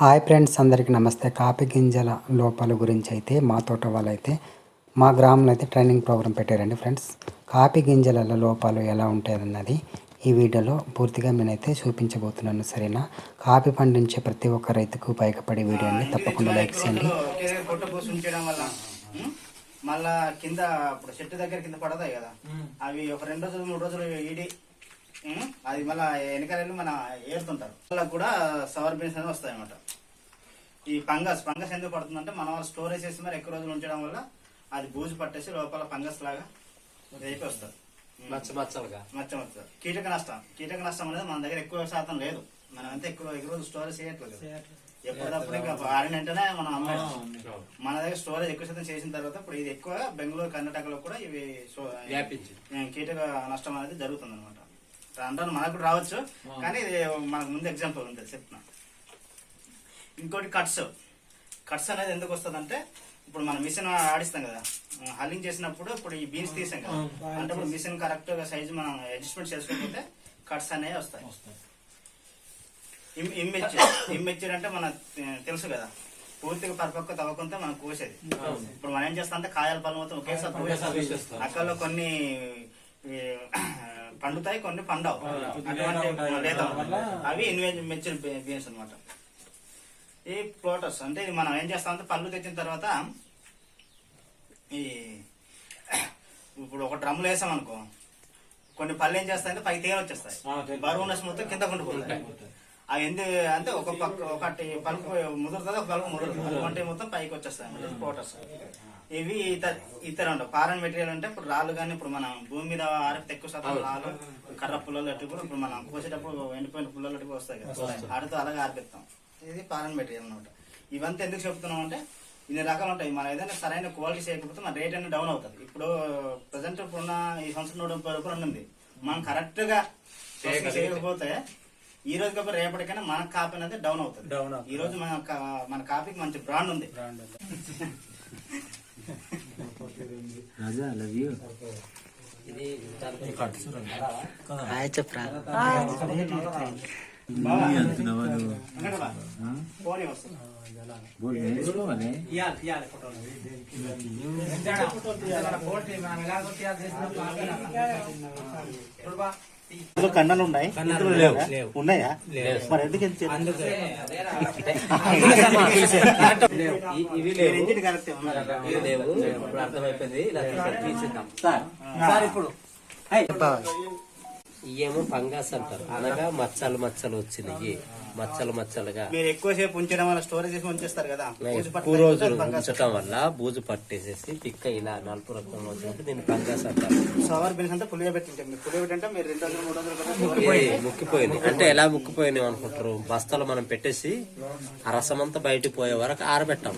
Hi friends అందరికీ నమస్తే. Coffee గింజల లోపాల గురించి అయితే మా తోట వాళ్ళు అయితే మా గ్రామంలో అయితే ట్రైనింగ్ ప్రోగ్రామ్ పెట్టారండి ఫ్రెండ్స్. కాఫీ గింజల లోపాలు ఎలా ఉంటాయన్నది ఈ వీడియోలో పూర్తిగా నేనైతే చూపించబోతున్నాను సరేనా? కాఫీ పండించే ప్రతి ఒక్క రైతుకు ఉపయోగపడే వీడియోని తప్పకుండా లైక్ చేయండి? మళ్ళా కింద ఇప్పుడు చెట్టు దగ్గర కింద పడతాయి కదా. అవి ఒక రెండు రోజులు మూడు రోజులు ఈడి? అది మళ్ళా వెనకాల మన ఏరుతుంటారు వాళ్ళకి కూడా సవర్ బీన్స్ అనేవి వస్తాయి అన్నమాట ఈ ఫంగస్ ఫంగస్ ఎందుకు పడుతుందంటే మన వాళ్ళు స్టోరేజ్ చేసి మరి ఎక్కువ రోజులు ఉంచడం వల్ల అది బూజు పట్టేసి లోపల ఫంగస్ లాగా రేపి వస్తారు మచ్చ మచ్చలుగా. మచ్చ మచ్చ. కీటక నష్టం. కీటక నష్టం అనేది మన దగ్గర ఎక్కువ శాతం లేదు. మనం అంతా ఎక్కువ ఎక్కువ రోజులు స్టోరేజ్ చేయట్లేదు ఎప్పటికప్పుడు ఇంకా ఆరిన వెంటనే మనం మన దగ్గర స్టోరేజ్ ఎక్కువ శాతం చేసిన తర్వాత ఇప్పుడు ఇది ఎక్కువ బెంగళూరు కర్ణాటకలో కూడా ఇవి కీటక నష్టం అనేది జరుగుతుంది అనమాట అంటాను మనకు రావచ్చు. కానీ ఇది మనకు ముందు ఎగ్జాంపుల్ ఉంది చెప్తున్నా. ఇంకోటి కట్స్ కట్స్ అనేది ఎందుకు వస్తుందంటే ఇప్పుడు మనం మిషన్ ఆడిస్తాం కదా. హల్లింగ్ చేసినప్పుడు ఇప్పుడు ఈ బీన్స్ తీసాం కదా. అంటే ఇప్పుడు మిషన్ కరెక్ట్గా సైజు మనం అడ్జస్ట్మెంట్ చేసుకోకపోతే కట్స్ అనేవి వస్తాయి. ఇమ్- ఇమ్మెచ్యూర్ ఇమ్మెచ్యూర్ అంటే మన తెలుసు కదా. పూర్తిగా పరిపక్వ తవ్వకంతో మనం కోసేది. ఇప్పుడు మనం ఏం చేస్తాం అంటే కాయల పళ్ళు మొత్తం ఒకేసారి. అక్కల్లో కొన్ని పండుతాయి కొన్ని పండవు. అవి ఇన్వెంచర్ బీన్స్ అన్నమాట. ఈ ప్లోటస్ అంటే ఇది మనం ఏం చేస్తామంటే పళ్ళు తెచ్చిన తర్వాత ఈ ఇప్పుడు ఒక డ్రమ్లో వేసాం అనుకో కొన్ని పళ్ళు ఏం చేస్తాయంటే పైకి తేలి వచ్చేస్తాయి. బరువు ఉన్నసి మొత్తం కింద కొండిపోతాయి అవి ఎందుకు అంటే ఒక పక్క ఒకటి పలుపు ముదురుతుంది ఒక పలుపు ముదురుతుంది. అంటే మొత్తం పైకి వచ్చేస్తాయి ప్లోటస్ ఇవి ఇతర ఇతర ఉంటాయి. ఫారెన్ మెటీరియల్ అంటే ఇప్పుడు రాళ్ళు కానీ ఇప్పుడు మనం భూమి మీద ఆరితే ఎక్కువ శాతం రాళ్ళు కర్ర పుల్లలు అటు కూడా ఇప్పుడు మనం కోసేటప్పుడు ఎండిపోయిన పుల్లలు అటు వస్తాయి కదా. ఆడితో అలాగే ఆరిపిస్తాం. ఇది ఫారెన్ మెటీరియల్ అనమాట ఇవంతా ఎందుకు చెప్తున్నాం అంటే ఇన్ని రకాలు ఉంటాయి. మనం ఏదైనా సరైన క్వాలిటీ చేయకపోతే మన రేట్ అనేది డౌన్ అవుతుంది. ఇప్పుడు ప్రజెంట్ ఇప్పుడున్న ఈ సంవత్సరం నూట ముప్పై రూపాయలు ఉంది మనం కరెక్ట్గా చేయకపోతే ఈ రోజు కాబట్టి రేపటికైనా మన కాపీ అనేది డౌన్ అవుతుంది. Down ఈ రోజు మన మన కాపీకి మంచి బ్రాండ్ ఉంది. ఇది హాయ్ చెప్పరా అంగడి బా. ఫోన్ వస్తుంది కండలు ఉన్నాయి? ఉన్నాయా? మరి ఎందుకు లేవు. కరెక్ట్ ఇవి లేవు ఇప్పుడు. అర్థమైపోయింది ఇయేమో ఫంగస్ అంటారు. అనగా మచ్చలు మచ్చలు వచ్చినాయి. మచ్చలు మచ్చలుగా. మీరు ఎక్కువసేపు ఉంచడం వల్ల స్టోరేజ్ చేసి ఉంచేస్తారు కదా. ఎక్కువ రోజులు ఫంగస్. ఉంచటం వల్ల బూజు పట్టేసేసి పిక్క ఇలా నలుపు రక్తంలో వచ్చినట్టు దీన్ని ఫంగస్ అంటారు. సవర్ బిన్స్ అంతా మీరు పులియ పెట్టంటే మీరు రెండు వందలు మూడు వందలు అంటే ఎలా ముక్కిపోయినాయి అనుకుంటారు? బస్తాలు మనం పెట్టేసి ఆ రసం అంతా బయటికి పోయే వరకు ఆరబెట్టాం.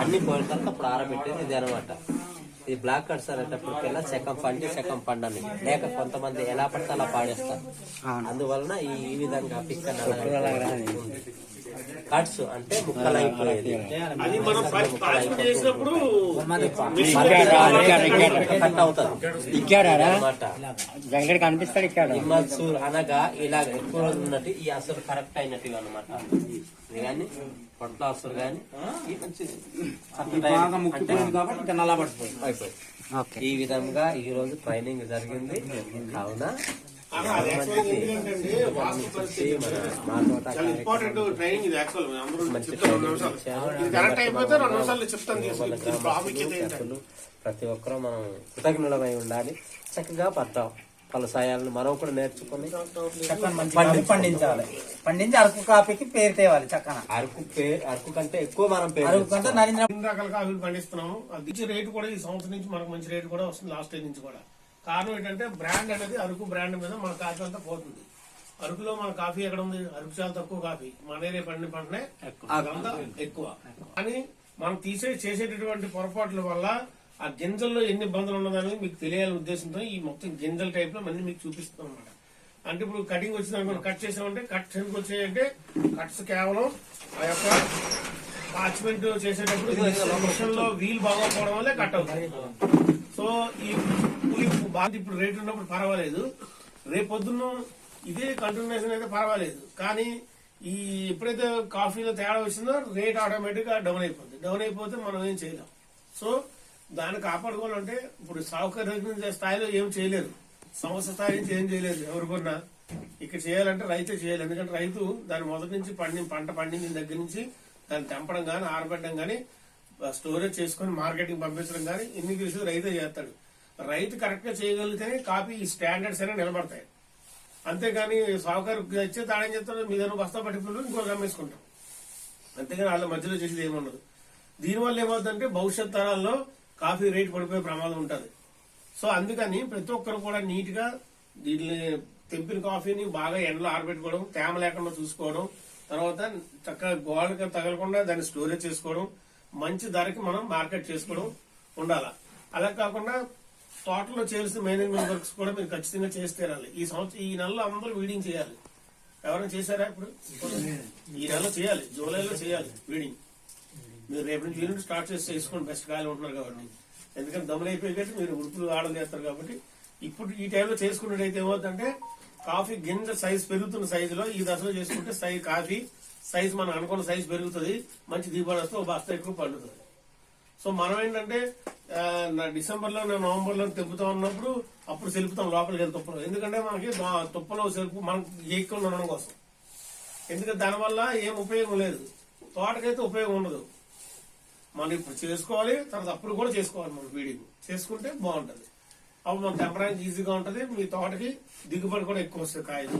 అన్ని పోయిన తర్వాత అప్పుడు ఆరబెట్టేది ఇది అనమాట ఇది బ్లాక్ కట్స్ అనేటప్పటికెల్లా సెకం పండి సెకం పండని లేక కొంతమంది ఎలా పడితే అలా పాడేస్తారు. అందువలన ఈ విధంగా పిక్క కట్స్ అంటే ముక్కలైపోయేది. చేసినప్పుడు కట్ అవుతుంది వెంకట కనిపిస్తాడు ఇక్కడ. ఇమ్మత్సు అనగా ఇలా ఎక్కువ రోజులు ఉన్నట్టు ఈ అసలు కరెక్ట్ అయినట్టు అనమాట ఇది కానీ పొట్ల అసలు కానీ కాబట్టి ఈ విధంగా ఈ రోజు ట్రైనింగ్ జరిగింది. కావున ప్రతి ఒక్కరూ మనం కృతజ్ఞులమై ఉండాలి. చక్కగా పడ్డాం ఫలసాయాలను మనం కూడా నేర్చుకుని పండించాలి. పండించి అరకు కాపీకి పేరు తేవాలి చక్కన అరకు అరకు కంటే ఎక్కువ మనం పేరు అరకు కంటే నరేంద్ర రకాల కాఫీలు పండిస్తున్నాము అది రేటు కూడా ఈ సంవత్సరం నుంచి మనకు మంచి రేటు కూడా వస్తుంది లాస్ట్ ఇయర్ నుంచి కూడా. కారణం ఏంటంటే బ్రాండ్ అనేది అరకు బ్రాండ్ మీద మన కాఫీ అంతా పోతుంది. అరకులో మన కాఫీ ఎక్కడ ఉంది? అరకు చాలా తక్కువ కాఫీ. మన ఏరియా పండిన పంటనే అదంతా ఎక్కువ. కానీ మనం తీసే చేసేటటువంటి పొరపాట్ల వల్ల ఆ గింజల్లో ఎన్ని ఇబ్బందులు ఉన్నదని మీకు తెలియాలనే ఉద్దేశంతో ఈ మొత్తం గింజల టైప్లో మళ్ళీ మీకు చూపిస్తాం అనమాట అంటే ఇప్పుడు కటింగ్ వచ్చింది అనుకో కట్ చేసామంటే కట్స్ ఎందుకు వచ్చాయంటే కట్స్ కేవలం ఆ యొక్క పార్చ్మెంట్ చేసేటప్పుడు మిషన్లో వీల్ బాగోకపోవడం వల్లే కట్ అవుతాయి సో ఈ బాగా ఇప్పుడు రేట్ ఉన్నప్పుడు పర్వాలేదు. రేపొద్దున్న ఇదే కంటిన్యూషన్ అయితే పర్వాలేదు. కానీ ఈ ఎప్పుడైతే కాఫీలో తేడా వచ్చిందో రేట్ ఆటోమేటిక్గా డౌన్ అయిపోతుంది డౌన్ అయిపోతే మనం ఏం చేయలేం. సో దాన్ని కాపాడుకోవాలంటే ఇప్పుడు సౌకర్య స్థాయిలో ఏం చేయలేదు సంస్థ స్థాయి నుంచి ఏం చేయలేదు ఎవరికన్నా ఇక్కడ చేయాలంటే రైతే చేయాలి. ఎందుకంటే రైతు దాని మొదటి నుంచి పండి పంట పండించిన దగ్గర నుంచి దాన్ని తెంపడం కానీ ఆరబెట్టడం కానీ స్టోరేజ్ చేసుకొని మార్కెటింగ్ పంపించడం కానీ ఇన్ని విషయాలు రైతే చేస్తాడు. రైతు కరెక్ట్గా చేయగలిగితేనే కాఫీ స్టాండర్డ్స్ అనేవి నిలబడతాయి. అంతేగాని సాహుకారు వచ్చే తాడేం చెప్తాడు మీ దగ్గర బస్తా పట్టిపోయి ఇంకో అమ్మేసుకుంటాం అంతేగాని వాళ్ళ మధ్యలో చేసేది ఏముండదు. దీనివల్ల ఏమవుతుందంటే భవిష్యత్ తరాల్లో కాఫీ రేట్ పడిపోయే ప్రమాదం ఉంటుంది. సో అందుకని ప్రతి ఒక్కరు కూడా నీట్గా దీన్ని తెంపిన కాఫీని బాగా ఎండలో ఆరబెట్టుకోవడం తేమ లేకుండా చూసుకోవడం తర్వాత చక్కగా గోడకి తగలకుండా దాన్ని స్టోరేజ్ చేసుకోవడం మంచి ధరకి మనం మార్కెట్ చేసుకోవడం ఉండాలి. అలా కాకుండా తోటలో చేయాల్సిన మేనేజ్మెంట్ వర్క్స్ కూడా మీరు ఖచ్చితంగా చేసి తీరాలి. ఈ సంవత్సరం ఈ నెలలో అందరూ వీడింగ్ చేయాలి. ఎవరైనా చేశారా ఇప్పుడు? ఈ నెలలో చేయాలి. జూలైలో చేయాలి వీడింగ్ మీరు రేపు నుంచి వీలుంటే స్టార్ట్ చేసి చేసుకోండి. బెస్ట్ కాయలు ఉంటున్నారు కాబట్టి. ఎందుకంటే దమ్ములు అయిపోయి మీరు ఉడుపులు ఆడలు చేస్తారు కాబట్టి. ఇప్పుడు ఈ టైంలో చేసుకున్నట్టయితే ఏమవుతుందంటే కాఫీ గింజ సైజ్ పెరుగుతున్న సైజులో ఈ దశలో చేసుకుంటే సైజ్ కాఫీ సైజ్ మనం అనుకున్న సైజ్ పెరుగుతుంది. మంచి దిగుబడి వస్తే ఒక బస్తా ఎక్కువ పండుతుంది. సో మనం ఏంటంటే నా డిసెంబర్లో నవంబర్లో తెంపుతా ఉన్నప్పుడు అప్పుడు సెలుపుతాం లోపలికి వెళ్ళి తుప్పలు. ఎందుకంటే మనకి తుప్పలో సెలుపు మనకి ఎక్కువ ఉండడం కోసం. ఎందుకంటే దానివల్ల ఏం ఉపయోగం లేదు. తోటకైతే ఉపయోగం ఉండదు. మనం ఇప్పుడు చేసుకోవాలి తర్వాత అప్పుడు కూడా చేసుకోవాలి మనం వీడింగ్ చేసుకుంటే బాగుంటుంది. అప్పుడు మనం తెంపడానికి ఈజీగా ఉంటుంది మీ తోటకి దిగుబడి కూడా ఎక్కువ వస్తుంది కాయలు.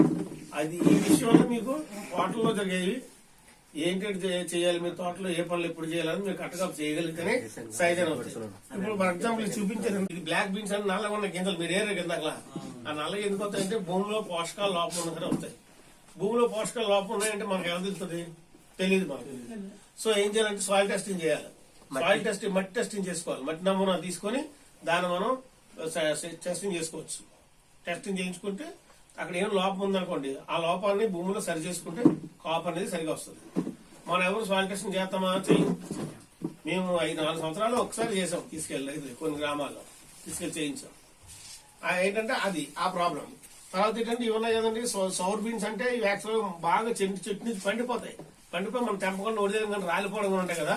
అది ఈ విషయంలో మీకు తోటలో జరిగేవి ఏంటి చేయాలి? మీరు తోటలో ఏ పనులు ఎప్పుడు చేయాలని మీరు కరెక్ట్గా చేయగలిగితేనే సైజ్ అని వస్తుంది ఇప్పుడు ఫర్ ఎగ్జాంపుల్ ఇది బ్లాక్ బీన్స్ అని నల్లగా ఉన్న గింజలు మీరు ఏరే కింద ఆ నల్లగా ఎందుకు వస్తాయంటే భూమిలో పోషకాలు లోపం ఉన్నదని వస్తాయి. భూమిలో పోషకాలు లోపం ఉన్నాయంటే మనకు ఎలా తెలుస్తుంది? తెలియదు మనకు. సో ఏం చేయాలంటే సాయిల్ టెస్టింగ్ చేయాలి. సాయిల్ టెస్టింగ్ మట్టి టెస్టింగ్ చేసుకోవాలి. మట్టి నమూనా తీసుకొని దాన్ని మనం టెస్టింగ్ చేసుకోవచ్చు. టెస్టింగ్ చేయించుకుంటే అక్కడ ఏం లోపం ఉందనుకోండి ఆ లోపాన్ని భూమిలో సరి చేసుకుంటే కాపు అనేది సరిగా వస్తుంది. మనం ఎవరు సాయిల్ టెస్టింగ్ చేస్తామా చెయ్యం. మేము ఐదు నాలుగు సంవత్సరాలు ఒకసారి చేసాం తీసుకెళ్ళి కొన్ని గ్రామాల్లో తీసుకెళ్ళి చేయించాం. ఏంటంటే అది ఆ ప్రాబ్లం. తర్వాత ఏంటంటే ఇవి ఉన్నాయి కదండి సౌర్ బీన్స్ అంటే ఇవి యాక్చువల్ బాగా చెట్టు చెట్టు నుంచి పండిపోతాయి. పండిపోయి మనం తెంపకుండా ఒడిదేయం కానీ రాలిపోవడం ఉంటాయి కదా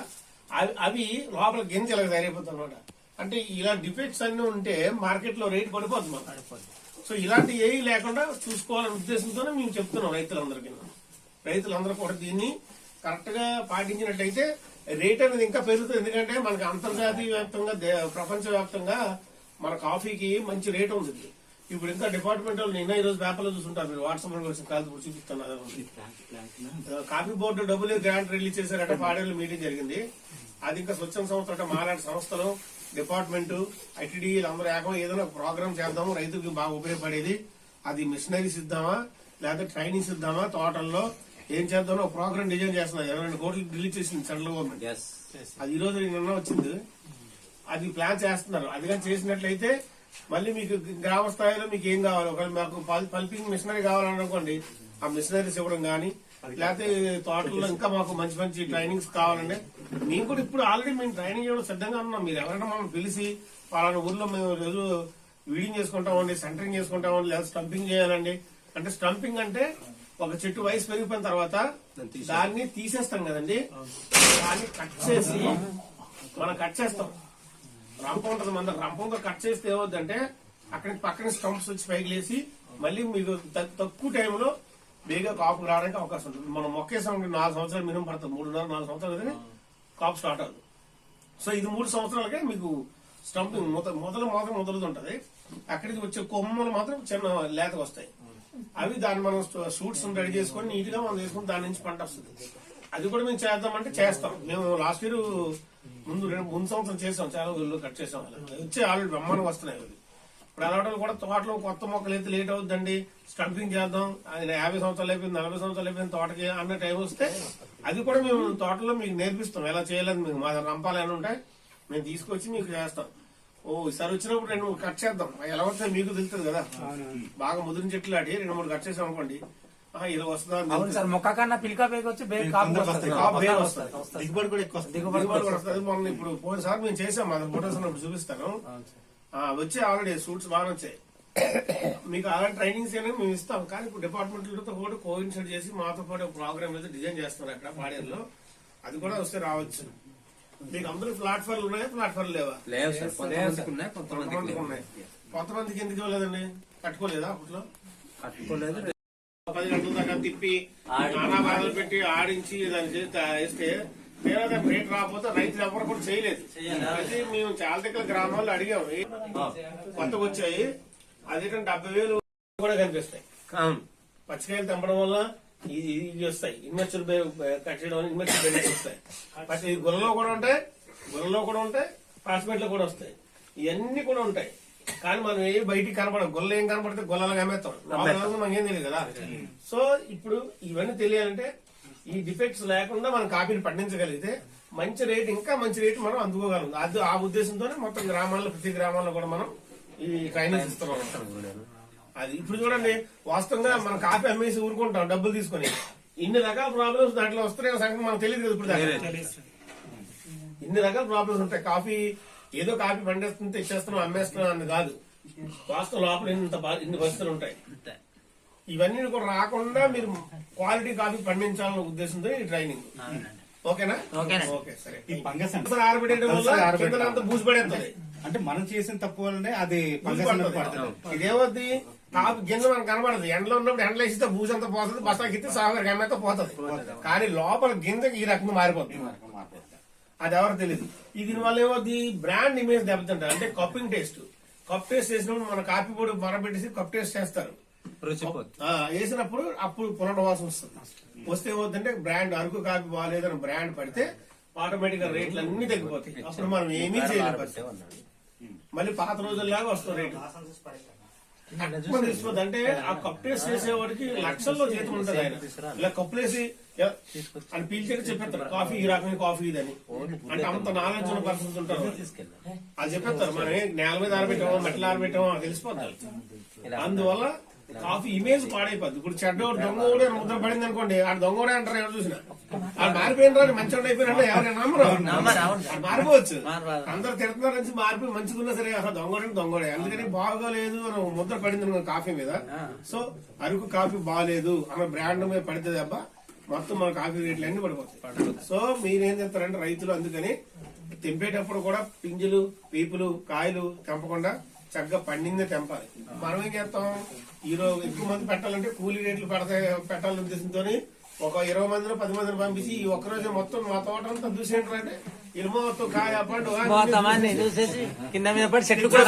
అవి అవి లోపల గింజలకు తయారైపోతాయి అనమాట అంటే ఇలా డిఫెక్ట్స్ అన్ని ఉంటే మార్కెట్లో రేట్ పడిపోతుంది మాకు సో ఇలాంటి ఏవి లేకుండా చూసుకోవాలనే ఉద్దేశంతోనే మేము చెప్తున్నాం రైతులందరికీ. రైతులందరూ కూడా దీన్ని కరెక్ట్గా పాటించినట్టయితే రేట్ అనేది ఇంకా పెరుగుతుంది. ఎందుకంటే మనకి అంతర్జాతీయ వ్యాప్తంగా ప్రపంచ వ్యాప్తంగా మన కాఫీకి మంచి రేట్ ఉంది ఇప్పుడు ఇంకా డిపార్ట్మెంట్ వాళ్ళు నిన్న ఈ రోజు పేపర్లో చూసుంటారు మీరు. వాట్సాప్లో వచ్చిన కాదు ఇప్పుడు చూపిస్తాను కాఫీ బోర్డు డబ్బులు గ్రాంట్ రిలీజ్ చేశారంటే పాడేళ్ళు మీటింగ్ జరిగింది. అది ఇంకా స్వచ్ఛంద సంస్థ అంటే మాలాంటి సంస్థలు డిపార్ట్మెంట్ ఐటీడీ అందరూ ఏకం ఏదైనా ప్రోగ్రామ్ చేద్దాము రైతుకి బాగా ఉపయోగపడేది. అది మిషనరీస్ ఇద్దామా లేకపోతే ట్రైనింగ్స్ ఇద్దామా తోటల్లో ఏం చేద్దామో ఒక ప్రోగ్రామ్ డిజైన్ చేస్తున్నారు ఇరవై రెండు కోట్లు రిలీజ్ చేసింది సెంట్రల్ గవర్నమెంట్. అది ఈ రోజు నిన్న వచ్చింది. అది ప్లాన్ చేస్తున్నారు. అది కానీ చేసినట్లయితే మళ్ళీ మీకు గ్రామ స్థాయిలో మీకు ఏం కావాలి? ఒకవేళ మాకు పల్- పల్పింగ్ మిషనరీ కావాలనుకోండి ఆ మిషనరీస్ ఇవ్వడం కానీ లేకపోతే తోటల్లో ఇంకా మాకు మంచి మంచి ట్రైనింగ్స్ కావాలండి మేము కూడా ఇప్పుడు ఆల్రెడీ మేము ట్రైనింగ్ ఇవ్వడం సిద్ధంగా ఉన్నాం. మీరు ఎవరైనా మమ్మల్ని పిలిచి పలానా ఊర్లో మేము రోజు వీడింగ్ చేసుకుంటామండి సెంటరింగ్ చేసుకుంటామండి లేదా స్టంపింగ్ చేయాలండి. అంటే స్టంపింగ్ అంటే ఒక చెట్టు వయసు పెరిగిపోయిన తర్వాత దాన్ని తీసేస్తాం కదండి. దాన్ని కట్ చేసి మనం కట్ చేస్తాం. రంప ఉంటది మన. రంపంతో కట్ చేస్తే ఏమవుద్దంటే అక్కడికి పక్కన స్టంప్స్ వచ్చి పైకి లేసి మళ్ళీ మీకు తక్కువ టైంలో బేగా కాపు రావడానికి అవకాశం ఉంటుంది. మనం మొక్కేసాం నాలుగు సంవత్సరాలు మినిమం పడుతుంది. మూడున్నర నాలుగు సంవత్సరాలు అయితే కాపు స్టార్ట్ అవుతుంది సో ఇది మూడు సంవత్సరాలకే మీకు స్టంపింగ్ మొద మొదలు మాత్రం మొదలుతుంటది. అక్కడికి వచ్చే కొమ్మలు మాత్రం చిన్న లేతకు వస్తాయి అవి దాన్ని మనం సూట్స్ రెడీ చేసుకొని నీట్గా మనం చేసుకుని దాని నుంచి పంట వస్తుంది. అది కూడా మేము చేద్దామంటే చేస్తాం. మేము లాస్ట్ ఇయర్ ముందు రెండు ముందు సంవత్సరం చేసాం. చాలా ఊళ్ళో కట్ చేసాం వచ్చే వచ్చి ఆల్రెడీ బ్రహ్మాండంగా వస్తున్నాయి అవి. ఇప్పుడు అలాంటి కూడా తోటలో కొత్త మొక్కలు అయితే లేట్ అవుతుందండి స్టంపింగ్ చేద్దాం. ఆయన యాభై సంవత్సరాలు అయిపోయింది నలభై సంవత్సరాలు అయిపోయింది తోటకి అన్న టైం వస్తే అది కూడా మేము తోటలో మీకు నేర్పిస్తాం. ఎలా చేయలేదు మీకు మా రంపాలు ఏమైనా ఉంటాయి మేము తీసుకొచ్చి మీకు చేస్తాం. ఓ ఈసారి వచ్చినప్పుడు రెండు మూడు కట్ చేద్దాం. ఎలా వస్తాయి మీకు తెలుస్తుంది కదా. బాగా ముదిరిన చెట్లు ఆడి రెండు మూడు కట్ చేసాం అనుకోండి. ఇలా వస్తుందా. సార్ మొక్క కన్నా పిలికా పేకి వచ్చి. దిగుబడి కూడా ఎక్కువ వస్తుంది. దిగుబడి దిగుబడి కూడా వస్తుంది. మొన్న ఇప్పుడు పోయినసారి మేము చేసాం. మా ఫోటోస్ ఉన్నప్పుడు చూపిస్తాను. వచ్చి ఆల్రెడీ సూట్స్ బాగా వచ్చాయి. మీకు అలాంటి ట్రైనింగ్స్ అనేవి మేము ఇస్తాం. కానీ ఇప్పుడు డిపార్ట్మెంట్లతో కూడా కోఇన్సైడ్ చేసి మాతో పాటు ప్రోగ్రామ్ అయితే డిజైన్ చేస్తున్నారు అక్కడ పాడేరులో. అది కూడా వస్తే రావచ్చు. మీకు అందరూ ప్లాట్ఫామ్లు ఉన్నాయా? ప్లాట్ఫామ్ లేవా? లేవు సార్. కొంతమందికి ఉన్నాయి కొంతమందికి ఉన్నాయి. కొంతమందికి ఎందుకు ఇవ్వలేదండి? కట్టుకోలేదా అప్పట్లో? కట్టుకోలేదు. పది గంటల దాకా తిప్పి నానా బాధలు పెట్టి ఆడించి దాన్ని వేస్తే తీరా రేట్ రాకపోతే రైతులు ఎవరు కూడా చేయలేదు. అయితే మేము చాలా దగ్గర గ్రామాల్లో అడిగాము. కొత్తగా వచ్చాయి. అదేంటంటే డెబ్బై వేలు కూడా కనిపిస్తాయి. పచ్చికాయలు తెంపడం వల్ల ఇది ఇది వస్తాయి. ఇన్వెస్టర్ కట్టడం వల్ల ఇన్వెస్టర్ బెనిఫిట్స్ వస్తాయి. పచ్చి ఈ కూడా ఉంటాయి. గుర్రలో కూడా ఉంటాయి. పాస్పేట్లో కూడా వస్తాయి. ఇవన్నీ కూడా ఉంటాయి. కానీ మనం ఏ బయటికి కనపడదు గొల్ల ఏం కనపడితే గొల్లలుగా అమ్మేస్తాం. మనకేం తెలియదు కదా. సో ఇప్పుడు ఇవన్నీ తెలియాలంటే ఈ డిఫెక్ట్స్ లేకుండా మనం కాపీని పండించగలిగితే మంచి రేట్ ఇంకా మంచి రేట్ మనం అందుకోగలం అది ఆ ఉద్దేశంతోనే మొత్తం గ్రామాల్లో ప్రతి గ్రామాల్లో కూడా మనం ఈ ట్రైనింగ్ ఇస్తున్నాం. అది ఇప్పుడు చూడండి వాస్తవంగా మనం కాపీ అమ్మేసి ఊరుకుంటాం డబ్బులు తీసుకొని. ఇన్ని రకాల ప్రాబ్లమ్స్ దాంట్లో వస్తున్నాయి సంగతి మనకు తెలియదు కదా ఇప్పుడు. ఇన్ని రకాల ప్రాబ్లమ్స్ ఉంటాయి. కాఫీ ఏదో కాఫీ పండిస్తుంటే ఇచ్చేస్తున్నాం అమ్మేస్తున్నాం అని కాదు. వాస్తవం లోపల ఇంత ఇన్ని పరిస్థితులు ఉంటాయి. ఇవన్నీ కూడా రాకుండా మీరు క్వాలిటీ కాఫీ పండించాలన్న ఉద్దేశంతో ఈ ట్రైనింగ్ ఓకేనా? ఓకే సరే. ఈ ఫంగస్ వల్ల బూజు పడేస్తుంది. అంటే మనం చేసిన తప్పు వల్లనే అది ఫంగస్ అనేది పడుతుంది. ఇదేమవుద్ది? కాపు గింజ మనకు కనబడదు. ఎండలో ఉన్నప్పుడు ఎండలో వేసితే బూజు అంతా పోతుంది బస్తాకి ఇస్తే సాగర్ గమ్మంతా పోతుంది. కానీ లోపల గింజకి ఈ రకంగా మారిపోతుంది అది ఎవరు తెలియదు ఇది దీనివల్ల ఏమవుద్ది? బ్రాండ్ ఇమేజ్ దెబ్బతింటారు అంటే కప్పింగ్ టేస్ట్. కప్ టేస్ట్ చేసినప్పుడు మన కాఫీ పొడి మరబెట్టేసి కప్ టేస్ట్ చేస్తారు. వేసినప్పుడు అప్పుడు పునర్వాసం వస్తుంది. వస్తే ఏమవుతుందంటే బ్రాండ్ అరకు కాఫీ బాగాలేదని బ్రాండ్ పడితే ఆటోమేటిక్గా రేట్లు అన్ని తగ్గిపోతాయి. అప్పుడు మనం ఏమీ చేయలేం. పరిస్థితి. మళ్ళీ పాత రోజుల్లాగా వస్తుంది రేటు ఎక్కువ తెలిసిపోద్ది. అంటే ఆ కప్ టేస్ట్ చేసేవాడికి లక్షల్లో జీతం ఉంటుంది ఆయన. ఇలా కప్పులేసి అని పీల్చాక చెప్పేస్తారు. కాఫీ ఈ రకమైన కాఫీ ఇదని. అంటే అంత నాలెడ్జ్ ఉన్న పర్సన్స్ ఉంటారు. అది చెప్పేస్తారు మనం నేల మీద ఆరబెట్టామో మెట్ల ఆరబెట్టామో అది తెలిసిపోతుంది అందువల్ల కాఫీ ఇమేజ్ పాడైపోద్ది. ఇప్పుడు చెడ్డోడు దొంగోడే ముద్ర పడింది అనుకోండి ఆ దొంగోడే అంటారు ఎవరు చూసినా? ఆ మారిపోయిన రాని మంచి అయిపోయినట్టు ఎవరైనా నమ్మరు మారిపోవచ్చు. అందరు తిడుతున్నారు నుంచి మారిపోయి మంచిగున్నా సరే అసలు దొంగోడే దొంగోడే. అందుకని బాగోలేదు అని ముద్ర పడింది అనుకో కాఫీ మీద. సో అరకు కాఫీ బాగాలేదు అన్న బ్రాండ్ మీద పడితే దెబ్బ మొత్తం మన కాఫీ రేట్లు అన్ని పడిపోతాయి. సో మీరేం చెప్తారంటే రైతులు అందుకని తెంపేటప్పుడు కూడా పింజలు పీపులు కాయలు తెంపకుండా చక్కగా పండిందే తెంపాలి. మనం ఏం చేస్తాం? ఈరోజు ఎక్కువ మంది పెట్టాలంటే కూలీ రేట్లు పెడతాయి పెట్టాలని ఉద్దేశంతో ఒక ఇరవై మందిలో పది మందిని పంపించి ఈ ఒక్క రోజు మొత్తం మా తోట అంతా చూసేంటారంటే ఇనుమ మొత్తం కాయ పండు కొంతమంది చూసేసి కింద మీద పడి చెట్లు కూడా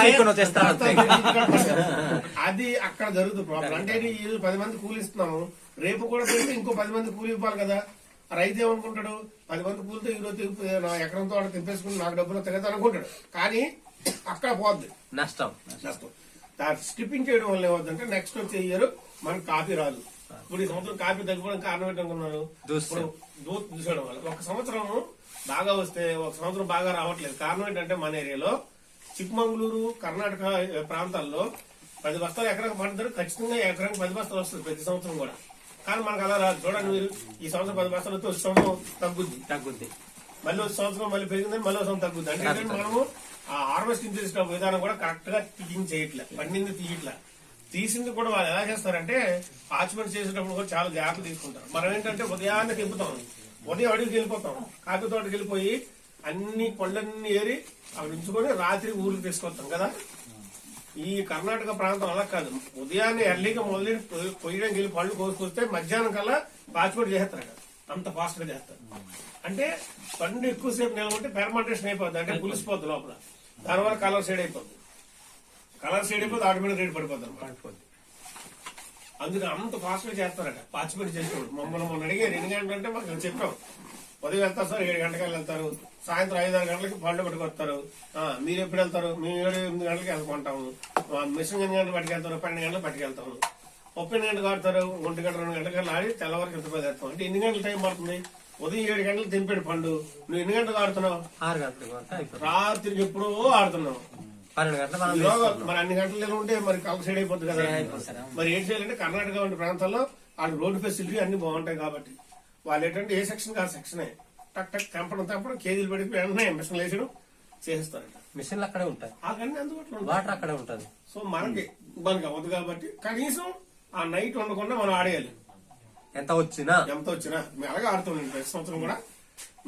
అది అక్కడ జరుగుతుంది ప్రాబ్లం. అంటే ఈ రోజు పది మంది కూలి ఇస్తున్నాము. రేపు కూడా తెలిసి ఇంకో పది మంది కూలి ఇవ్వాలి కదా. రైతు ఏమనుకుంటాడు? పది మంది కూలితో ఈ రోజు తెంపు- నా ఎకరం తోట తెంపేసుకుని నాకు డబ్బులు వస్తాయి కదా అనుకుంటాడు. కానీ అక్కడ పోద్ది. నష్టం. నష్టం. స్కిప్పింగ్ చేయడం వల్ల ఏమవుతుందంటే నెక్స్ట్ వచ్చే ఇయర్ మనకి కాపీ రాదు. ఇప్పుడు ఈ సంవత్సరం కాపీ తగ్గిపోవడం కారణం ఏంటనుకున్నారు? దూత్ చూసడం వల్ల ఒక సంవత్సరం బాగా వస్తే ఒక సంవత్సరం బాగా రావట్లేదు. కారణం ఏంటంటే మన ఏరియాలో చిక్మంగళూరు కర్ణాటక ప్రాంతాల్లో పది బస్తాలు ఎకరానికి పండుతారు. ఖచ్చితంగా ఎకరానికి పది బస్తాలు వస్తుంది ప్రతి సంవత్సరం కూడా. కానీ మనకు అలా రాదు. చూడండి మీరు ఈ సంవత్సరం పది బస్తాలు వస్తే వచ్చే సంవత్సరం తగ్గుద్ది. తగ్గుద్ది. మళ్ళీ సంవత్సరం మళ్ళీ పెరిగిందని మళ్ళీ సంవత్సరం తగ్గుద్ది. అంటే మనము ఆ హార్వెస్టింగ్ చేసిన విధానం కూడా కరెక్ట్గా టీచింగ్ చేయట్లే. పండింది తీయట్లే. తీసింది కూడా వాళ్ళు ఎలా చేస్తారంటే పాచ్మెంట్ చేసేటప్పుడు కూడా చాలా జాగ్రత్తలు తీసుకుంటారు. మనం ఏంటంటే ఉదయాన్నే తిప్పుతాం. ఉదయం అడుగుకి వెళ్ళిపోతాం. కాకి తోటకి వెళ్ళిపోయి అన్ని పళ్ళన్నీ ఏరి అక్కడ ఉంచుకొని రాత్రి ఊరికి తీసుకొస్తాం కదా? ఈ కర్ణాటక ప్రాంతం అలా కాదు. ఉదయాన్నే ఎర్లీగా మొదలు కొయ్యడానికి వెళ్ళి పళ్ళు కోసుకొస్తే మధ్యాహ్నం కల్లా పాచిపోటు చేస్తారు అక్కడ. అంత ఫాస్ట్గా చేస్తారు. అంటే పండు ఎక్కువసేపు నిలబట్టి ఫెర్మెంటేషన్ అయిపోద్ది. అంటే పులిసిపోద్ది లోపల. దానివల్ల కలర్ షేడ్ అయిపోద్ది. కలర్ షేడ్ అయిపోతే ఆటోమేటిక్ రేట్ పడిపోద్ది అనమాట అందుకని అంత ఫాస్ట్గా చేస్తారట. పాచిపెట్టి చేసేవాడు మమ్మల్ని మొన్న అడిగారు ఎన్ని గంటలు అంటే మాకు చెప్పాం. ఉదయం వెళ్తారు సార్ ఏడు గంటలకు వెళ్తారు. సాయంత్రం ఐదు ఆరు గంటలకి పళ్ళు పట్టుకొస్తారు. మీరు ఎప్పుడు వెళ్తారు? మేము ఏడు ఎనిమిది గంటలకి వెళ్తుంటాము మిషన్ ఎన్ని గంటలు పట్టుకెళ్తారు? పన్నెండు గంటలు పట్టుకెళ్తాము. ముప్పై ఎన్ని గంటలకు ఆడతారు ఒంటి గంట రెండు గంటలకు ఆడి తెల్లవారికి ఎంత చేస్తాం అంటే ఎన్ని గంటల టైం పడుతుంది? ఉదయం ఏడు గంటలకు తెంపాడు పండు. నువ్వు ఎన్ని గంటలకు ఆడుతున్నావు? ఆరు గంటలకు అయిపోతుంది. రాత్రికి ఎప్పుడో ఆడుతున్నావు. పన్నెండు గంటలు మనం మరి అన్ని గంటలు ఉంటే మరి కలర్ సైడ్ అయిపోతుంది కదా. మరి ఏం చేయాలంటే కర్ణాటక వంటి ప్రాంతాల్లో వాళ్ళ రోడ్డు ఫెసిలిటీ అన్ని బాగుంటాయి కాబట్టి. వాళ్ళు ఏంటంటే ఏ సెక్షన్ ఆ సెక్షనే. టక్ టక్ తెంపడం తెంపడం కేజీలు పడిపోయి వెంటనే మిషన్ వేసడం చేసేస్తారట. మిషన్లు అక్కడే ఉంటాయి. అవన్నీ అందుబాటులో ఉంటాయి. వాటర్ అక్కడే ఉంటది. సో మనకి మనకి అవ్వదు కాబట్టి కనీసం ఆ నైట్ ఉండకుండా మనం ఆడేయాలి. ఎంత వచ్చినా? ఎంత వచ్చినా? మేము అలాగే ఆడుతున్నాం ప్రతి సంవత్సరం కూడా.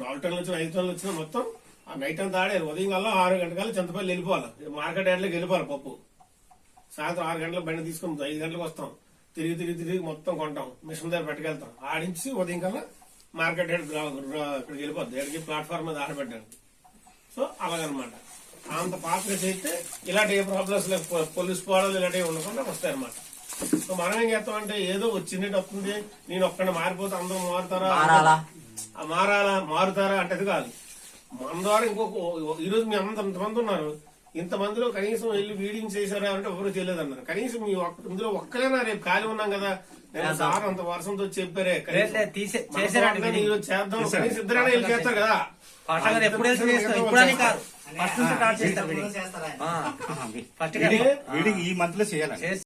నాలుగు టన్నులు వచ్చిన ఐదు టన్నులు వచ్చినా మొత్తం ఆ నైట్ అంతా ఆడారు. ఉదయం కల్లా ఆరు గంటల చింతపల్లి వెళ్ళిపోవాలి. మార్కెట్ యార్డ్లోకి వెళ్ళిపోవాలి పప్పు. సాయంత్రం ఆరు గంటలకు బండి తీసుకుని ఐదు గంటలకు వస్తాం. తిరిగి తిరిగి తిరిగి మొత్తం కొంటాం. మిషన్ దగ్గర పట్టుకెళ్తాం. ఆడించి ఉదయం కల్లా మార్కెట్ యార్డ్ ఇక్కడికి వెళ్ళిపోద్ది. ఎక్కడికి ప్లాట్ఫామ్ మీద ఆడబెట్టడానికి సో అలాగనమాట. అంత పాత్ర చేస్తే ఇలాంటి ఏ ప్రాబ్లమ్స్ లేకపోతే పోలీస్ పోవడాలు ఇలాంటివి ఉండకుండా వస్తాయన్నమాట. సో మనం ఏం చేస్తామంటే ఏదో వచ్చినట్టు వస్తుంది నేను ఒక్కడ మారిపోతే అందరూ మారుతారా? మారాలా? మారుతారా? అంటే అది కాదు. మన ద్వారా ఇంకొక ఈ రోజు మీ అంత ఇంతమంది ఉన్నారు. ఇంతమందిలో కనీసం వెళ్ళి వీడింగ్ చేశారా అంటే ఎవరు చేయలేదు అన్నారు కనీసం మీ ఇందులో ఒక్కలేనా రేపు ఖాళీ ఉన్నాం కదా. నేను సార్ అంత వర్షంతో చెప్పారే. ఈరోజు చేద్దాం. కనీసం ఇద్దరైనా వెళ్ళి చేస్తారు కదా. చేస్తాం ఫస్ట్ చేస్తాం ఈ మంత్లో చేయాలండి